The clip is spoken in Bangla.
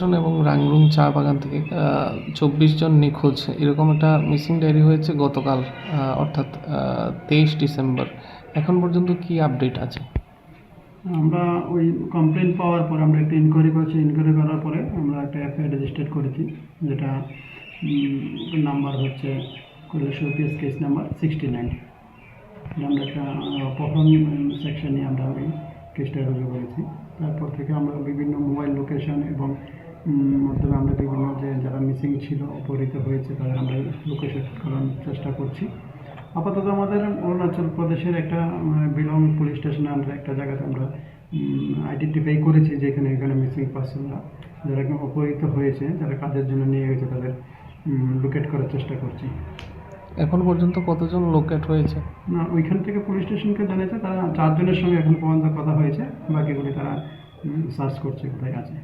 স্টেশন এবং রাংরুং চা বাগান থেকে চব্বিশ জন নিখোঁজ। এরকম একটা মিসিং ডায়েরি হয়েছে গতকাল অর্থাৎ তেইশ ডিসেম্বর। এখন পর্যন্ত কি আপডেট আছে? আমরা ওই কমপ্লেন পাওয়ার পরে আমরা একটা ইনকোয়ারি করেছি। ইনকোয়ারি করার পরে আমরা একটা এফআইআর রেজিস্টার করেছি, যেটা নাম্বার হচ্ছে Kailash case number sixty nine আমরা একটা প্রথম সেকশনে আমরা ওই কেসটা রুজু করেছি। তারপর থেকে আমরা বিভিন্ন মোবাইল লোকেশন এবং মাধ্যমে আমরা বিভিন্ন যে যারা মিসিং ছিল অপহৃত হয়েছে তাদের আমরা লোকেশন করার চেষ্টা করছি। আপাতত আমাদের অরুণাচল প্রদেশের একটা বিলং পুলিশ স্টেশনে আমরা একটা জায়গাতে আমরা আইডেন্টিফাই করেছি যে এখানে এখানে মিসিং পার্সনরা যারা এখানে অপহৃত হয়েছে যারা কাজের জন্য নিয়ে গেছে তাদের লোকেট করার চেষ্টা করছি। এখন পর্যন্ত কতজন লোকেট হয়েছে? না ওইখান থেকে পুলিশ স্টেশনকে জানিয়েছে তারা চারজনের সঙ্গে এখন পর্যন্ত কথা হয়েছে বাকিগুলি তারা সার্চ করছে কোথায় আছে।